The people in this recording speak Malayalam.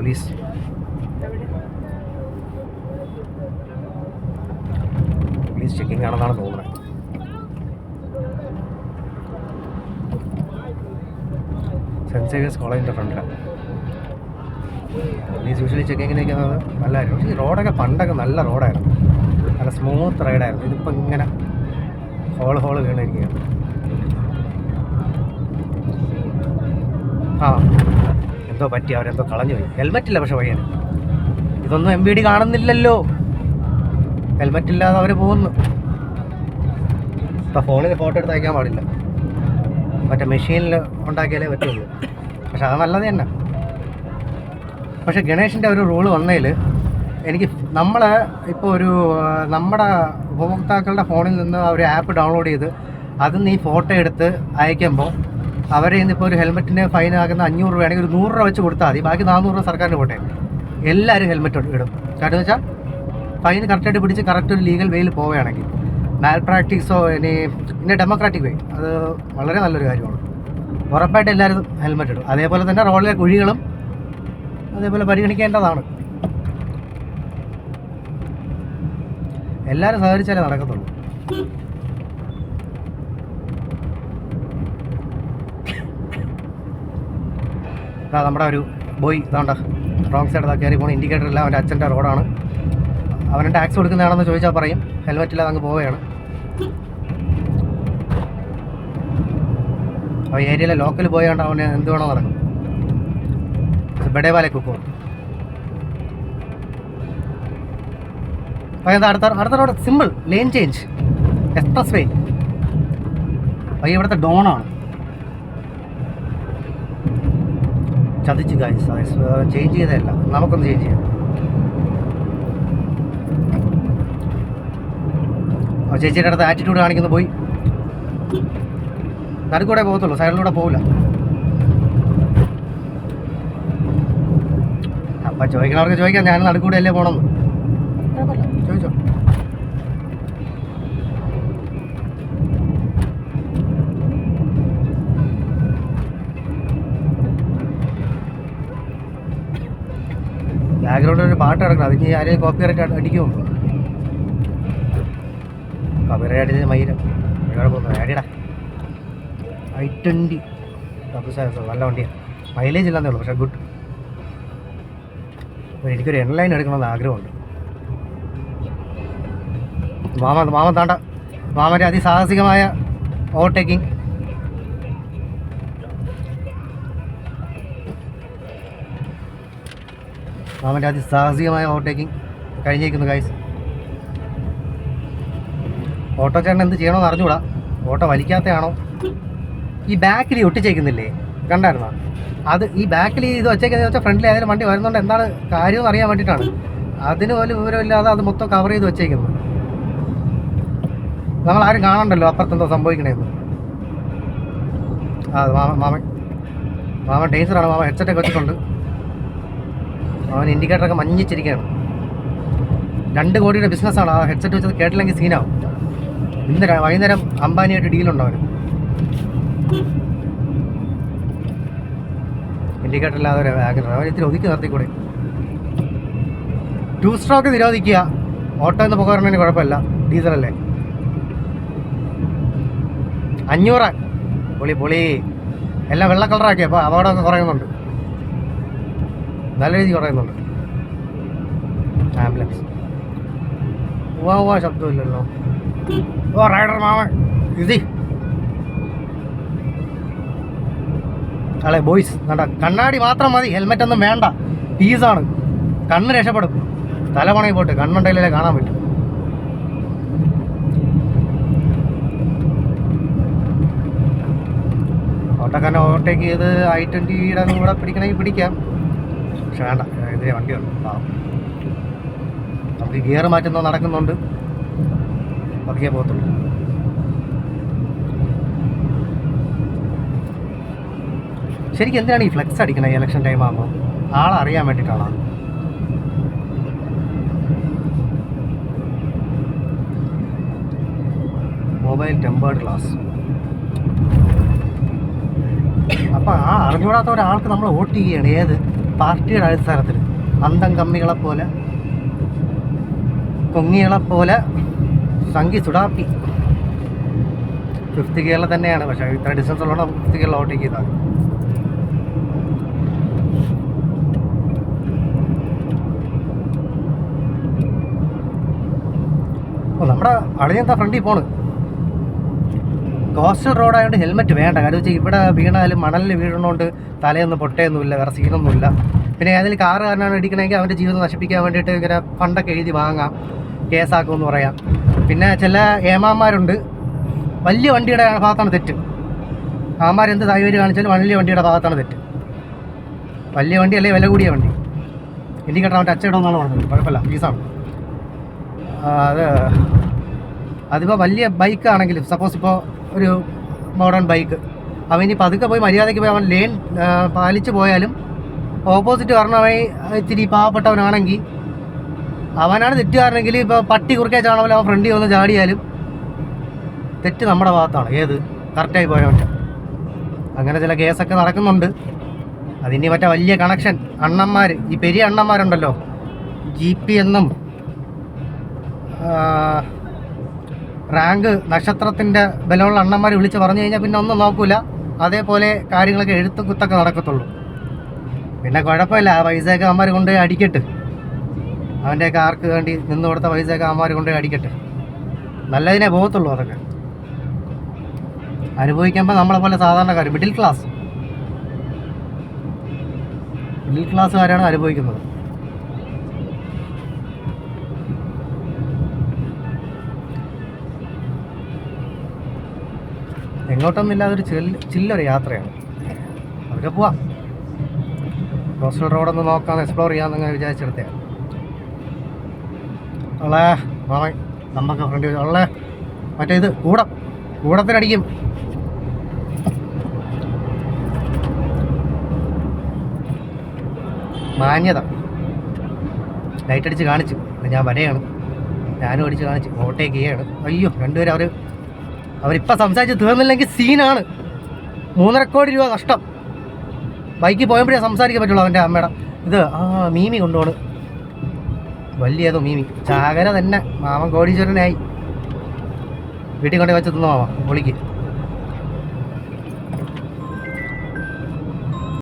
പോലീസ്. പോലീസ് ചെക്കിംഗ് ആണെന്നാണ് തോന്നുന്നത്. സെന്റ് സേവിയേഴ്സ് കോളേജിന്റെ ഫ്രണ്ടിലാണ് പോലീസ് യൂഷ്വലി ചെക്കിങ്ങിന് നിൽക്കുന്നത് നല്ലതായിരുന്നു പക്ഷേ റോഡൊക്കെ പണ്ടൊക്കെ നല്ല റോഡായിരുന്നു നല്ല സ്മൂത്ത് റൈഡായിരുന്നു ഇതിപ്പോൾ ഇങ്ങനെ ഹോൾ ഹോൾ വീണിരിക്കുകയാണ്. ആ. എന്തോ പറ്റി അവരെന്തോ കളഞ്ഞു പോയി. ഹെൽമെറ്റില്ല പക്ഷെ പയ്യന്. ഇതൊന്നും എം ബി ഡി കാണുന്നില്ലല്ലോ. ഹെൽമെറ്റ് ഇല്ലാതെ അവർ പോകുന്നു. ഇപ്പം ഫോണിൽ ഫോട്ടോ എടുത്ത് അയക്കാൻ പാടില്ല. മറ്റേ മെഷീനിൽ ഉണ്ടാക്കിയാലേ പറ്റുള്ളൂ. പക്ഷെ അത് നല്ലത് തന്നെ. പക്ഷെ ഗണേഷിന്റെ ഒരു റൂൾ വന്നതിൽ എനിക്ക് നമ്മൾ ഇപ്പോൾ ഒരു നമ്മുടെ ഉപഭോക്താക്കളുടെ ഫോണിൽ നിന്ന് ഒരു ആപ്പ് ഡൗൺലോഡ് ചെയ്ത് അത് ഈ ഫോട്ടോ എടുത്ത് അയക്കുമ്പോൾ അവരെ ഇന്നിപ്പോൾ ഒരു ഹെൽമെറ്റിന് ഫൈൻ ആകുന്ന അഞ്ഞൂറ് രൂപയാണെങ്കിൽ ഒരു നൂറ് രൂപ വെച്ച് കൊടുത്താൽ മതി. ബാക്കി നാനൂറ് രൂപ സർക്കാരിന് പോട്ടെ. എല്ലാവരും ഹെൽമെറ്റ് ഇടും കാരണം വെച്ചാൽ ഫൈൻ കറക്റ്റായിട്ട് പിടിച്ച് കറക്റ്റ് ഒരു ലീഗൽ വേയിൽ പോവുകയാണെങ്കിൽ മാൽ പ്രാക്ടീസോ ഇനി ഇനി ഡെമോക്രാറ്റിക് വേ അത് വളരെ നല്ലൊരു കാര്യമാണ്. ഉറപ്പായിട്ട് എല്ലാവരും ഹെൽമെറ്റ് ഇടും. അതേപോലെ തന്നെ റോഡിലെ കുഴികളും അതേപോലെ പരിഗണിക്കേണ്ടതാണ്. എല്ലാവരും സഹകരിച്ചാലേ നടക്കത്തുള്ളൂ. ഇതാ നമ്മുടെ ഒരു ബോയ് ഇതാണ്ട റോങ് സൈഡ് കയറി പോണ. ഇൻഡിക്കേറ്റർ ഇല്ല അവന്റെ അച്ഛന്റെ റോഡാണ് അവന് ടാക്സ് കൊടുക്കുന്നതാണെന്ന് ചോദിച്ചാൽ പറയും. ഹെൽമെറ്റ് ഇല്ലാതെ അങ്ങ് പോവുകയാണ്. അപ്പോൾ ഏരിയയിലെ ലോക്കൽ പോയാണ്ട് അവന് എന്ത് വേണോ നടക്കും ബഡേ പോകും അപ്പോൾ എന്താ അടുത്ത അടുത്ത road simple lane change expressway അപ്പോൾ ഇവിടുത്തെ ഡോണാണ് ചതിച്ച് ഗായ്സ് ചേഞ്ച് ചെയ്തതല്ല. നമുക്കൊന്ന് ചേഞ്ച് ചെയ്യാം. ചേച്ചിയുടെ അടുത്ത് ആറ്റിറ്റ്യൂഡ് കാണിക്കുന്നു പോയി. നടുക്കൂടെ പോകത്തുള്ളൂ സൈഡിലൂടെ പോകില്ല അപ്പം ചോദിക്കണവർക്ക് ചോദിക്കാം ഞാൻ നടുക്കൂടെ അല്ലേ പോകണമെന്ന് ബാക്ക്ഗ്രൗണ്ടിൽ ഒരു പാട്ട് കിടക്കണം അതിന് ആരെയും കോപ്പി റൈറ്റ് അടിക്കുമോ? കോപ്പി റൈറ്റ് അടിച്ചത് കുഴപ്പമൊന്നും അടിയടാ. ഐ ട്വന്റി നല്ല വണ്ടിയാണ് മൈലേജ് ഇല്ലാന്നേ ഉള്ളൂ പക്ഷേ ഗുഡ് എനിക്കൊരു എയർലൈൻ എടുക്കണമെന്ന് ആഗ്രഹമുണ്ട്. മാമ മാമ താണ്ട. മാമന്റെ അതിസാഹസികമായ ഓവർടേക്കിംഗ് മാമന്റെ അതിസാഹസികമായ ഓവർടേക്കിംഗ് കഴിഞ്ഞേക്കുന്നു ഗൈസ് ഓട്ടോ ചേട്ടൻ എന്ത് ചെയ്യണമെന്ന് അറിഞ്ഞുകൂടാ ഓട്ടോ വലിക്കാത്തയാണോ? ഈ ബാക്കിൽ ഒട്ടിച്ചേക്കുന്നില്ലേ? കണ്ടായിരുന്നോ? അത് ഈ ബാക്കിൽ ഇത് വെച്ചേക്കുന്നത് വെച്ചാൽ ഫ്രണ്ടിൽ ഏതെങ്കിലും വണ്ടി വരുന്നുണ്ട്. എന്താണ് കാര്യം എന്ന് അറിയാൻ വേണ്ടിയിട്ടാണ്. അതിന് പോലും വിവരമില്ലാതെ അത് മൊത്തം കവർ ചെയ്ത് വെച്ചേക്കുന്നത് നമ്മൾ ആരും കാണണ്ടല്ലോ അപ്പുറത്തെന്തോ സംഭവിക്കണേന്ന്. ആ മാമ മാമ മാമൻ മാമൻ ഡേഞ്ചറാണ് മാമൻ ഹെഡ്സെറ്റൊക്കെ വെച്ചിട്ടുണ്ട്. അവൻ ഇൻഡിക്കേറ്ററൊക്കെ മഞ്ഞിച്ചിരിക്കുകയാണ്. രണ്ട് കോടിയുടെ ബിസിനസ്സാണ് ആ ഹെഡ്സെറ്റ് വെച്ചത് കേട്ടില്ലെങ്കിൽ സീനാവും ഇന്ന് വൈകുന്നേരം അംബാനിയായിട്ട് ഡീലുണ്ട് അവന്? ഇൻഡിക്കേറ്റർ ഇല്ലാതെ ഒരു വാഗണർ അവൻ ഇത്തിരി ഒതുക്കി നിർത്തിക്കൂടെ? ടു സ്ട്രോക്ക് നിരോധിക്കുക. ഓട്ടോ എന്ന് പുകവരണത്തിന് കുഴപ്പമില്ല. ഡീസലല്ലേ അഞ്ഞൂറ്. പൊളി പൊളി. എല്ലാം വെള്ള കളറാക്കി അപ്പോൾ അപകടമൊക്കെ കുറയുന്നുണ്ട്. നല്ല രീതിക്ക് കുറയുന്നുണ്ട് ആംബുലൻസ് വാ ഉവ്വ ശബ്ദമില്ലല്ലോ. ഓ റൈഡർ മാമൻ. ഇതി. അളെ ബോയ്സ് കണ്ട കണ്ണാടി മാത്രം മതി ഹെൽമെറ്റ് ഒന്നും വേണ്ട. പീസാണ് കണ്ണ് രക്ഷപ്പെടും. തലമണയിൽ പോട്ട് കണ്ണുണ്ടെങ്കിലേ കാണാൻ പറ്റും. ഓട്ടക്കാരനെ ഓവർടേക്ക് ചെയ്ത് ഐ ട്വന്റിയുടെ കൂടെ പിടിക്കണമെങ്കിൽ പിടിക്കാം. പക്ഷെ വേണ്ട വണ്ടി വണ്ടിയുണ്ട് പാവം നമുക്ക് ഗിയർ മാറ്റുന്നത് നടക്കുന്നുണ്ട്. പതുക്കെ പോകത്തുള്ളൂ. ശരിക്കും എന്തിനാണ് ഈ ഫ്ലെക്സ് അടിക്കുന്നത് ഇലക്ഷൻ ടൈം ആകുമ്പോൾ ആളറിയാൻ വേണ്ടിയിട്ടാണോ മൊബൈൽ ടെമ്പേർഡ് ഗ്ലാസ് അപ്പം ആ അറിഞ്ഞുകൂടാത്ത ഒരാൾക്ക് നമ്മൾ വോട്ട് ചെയ്യണം? ഏത്? പാർട്ടിയുടെ അടിസ്ഥാനത്തിൽ അന്തം കമ്മികളെ പോലെ കൊങ്ങികളെ പോലെ സംഗി സുഡാപ്പി ഫിഫ്ത്ത് ഗിയറിൽ തന്നെയാണ് പക്ഷേ ഇത്ര ഡിസ്റ്റൻസ് ഉള്ളതുകൊണ്ട് ഫിഫ്ത്ത് ഗിയറിൽ ഓവർടേക്ക് ചെയ്താൽ നമ്മുടെ അളിയന്താ ഫ്രണ്ടിൽ പോണ്? കോസ്റ്റൽ റോഡായതുകൊണ്ട് ഹെൽമെറ്റ് വേണ്ട. കാരണം വെച്ചാൽ ഇവിടെ വീണാലും മണലിൽ വീഴണോണ്ട് തലയൊന്നും പൊട്ടയൊന്നുമില്ല വേറെ സീനൊന്നുമില്ല പിന്നെ ഏതെങ്കിലും കാറ് കാരനാണ് ഇടിക്കണമെങ്കിൽ അവന്റെ ജീവിതം നശിപ്പിക്കാൻ വേണ്ടിയിട്ട് ഇങ്ങനെ ഫണ്ടൊക്കെ എഴുതി വാങ്ങാം. കേസാക്കുമെന്ന് പറയാം. പിന്നെ ചില ഏമാന്മാരുണ്ട്. വലിയ വണ്ടിയുടെ ഭാഗത്താണ് തെറ്റ്. ആമാരെന്ത് തായ്വര് കാണിച്ചാലും വലിയ വണ്ടിയുടെ ഭാഗത്താണ് തെറ്റ്. വലിയ വണ്ടി അല്ലെങ്കിൽ വില കൂടിയ വണ്ടി? ഇൻഡിക്കേറ്റർ അവന്റെ അച്ചയിടമെന്നാണ് പറഞ്ഞത്. കുഴപ്പമില്ല ഫീസാണ് അത് അതിപ്പോൾ വലിയ ബൈക്കാണെങ്കിലും സപ്പോസ് ഇപ്പോൾ ഒരു മോഡേൺ ബൈക്ക് അവൻ ഇനി പതുക്കെ പോയി മര്യാദയ്ക്ക് പോയി അവൻ ലേൺ പാലിച്ചു പോയാലും ഓപ്പോസിറ്റ് കാരണമായി ഇത്തിരി പാവപ്പെട്ടവനാണെങ്കിൽ അവനാണ് തെറ്റുകാരനെങ്കിൽ ഇപ്പോൾ പട്ടി കുറുക്കേ ചാണപോലെ അവൻ ഫ്രണ്ടിൽ വന്ന് ചാടിയാലും തെറ്റ് നമ്മുടെ ഭാഗത്താണ്. ഏത്? കറക്റ്റായി പോയവന്റെ അങ്ങനെ ചില കേസൊക്കെ നടക്കുന്നുണ്ട്. അതിന് മറ്റേ വലിയ കണക്ഷൻ അണ്ണന്മാർ ഈ പെരിയ അണ്ണന്മാരുണ്ടല്ലോ. ജി പി എന്നും റാങ്ക് നക്ഷത്രത്തിന്റെ ബലമുള്ള അണ്ണന്മാരെ വിളിച്ച് പറഞ്ഞു കഴിഞ്ഞാൽ പിന്നെ ഒന്നും നോക്കൂല. അതേപോലെ കാര്യങ്ങളൊക്കെ എഴുത്തും കുത്തൊക്കെ നടക്കത്തുള്ളൂ. പിന്നെ കുഴപ്പമില്ല ആ പൈസയൊക്കെ അമ്മമാർ കൊണ്ടുപോയി അടിക്കട്ടെ. അവന്റെയൊക്കെ ആർക്ക് വേണ്ടി നിന്ന് കൊടുത്ത പൈസയൊക്കെ അമ്മമാർ കൊണ്ടുപോയി അടിക്കട്ടെ. നല്ലതിനെ പോകത്തുള്ളൂ അതൊക്കെ. അനുഭവിക്കുമ്പോൾ നമ്മളെ പോലെ സാധാരണക്കാർ മിഡിൽ ക്ലാസ് മിഡിൽ ക്ലാസ്സുകാരാണ് അനുഭവിക്കുന്നത്. എങ്ങോട്ടൊന്നുമില്ലാതെ ഒരു ചില്ല ചില്ലൊരു യാത്രയാണ്. അവിടെ പോവാം. കോസ്റ്റൽ റോഡൊന്ന് നോക്കാം എക്സ്പ്ലോർ ചെയ്യാമെന്ന് അങ്ങനെ വിചാരിച്ചെടുത്തേ. ഉള്ളേ മാമൻ നമുക്ക് ഫ്രണ്ട് ഉള്ളേ മറ്റേ ഇത് കൂടം. കൂടത്തിനടിക്കും. മാന്യത. ലൈറ്റ് അടിച്ച് കാണിച്ചു. ഞാൻ വരെയാണ്. ഞാനും അടിച്ച് കാണിച്ചു. ഓട്ടേക്ക് ചെയ്യാണ്. അയ്യോ രണ്ടുപേരും അവർ അവരിപ്പോൾ സംസാരിച്ച് തീർന്നില്ലെങ്കിൽ സീനാണ്. മൂന്നര കോടി രൂപ നഷ്ടം. ബൈക്കിൽ പോയപ്പോഴേ സംസാരിക്കാൻ പറ്റുള്ളൂ അവന്റെ അമ്മയുടെ. ഇത് ആ മീമി കൊണ്ടുപോണ്. വലിയതോ മീമി. ചാകര തന്നെ. മാമൻ കോടീശ്വരനായി. വീട്ടിൽ കൊണ്ടേ വെച്ച് തിന്നു മാമ? പൊളിക്ക്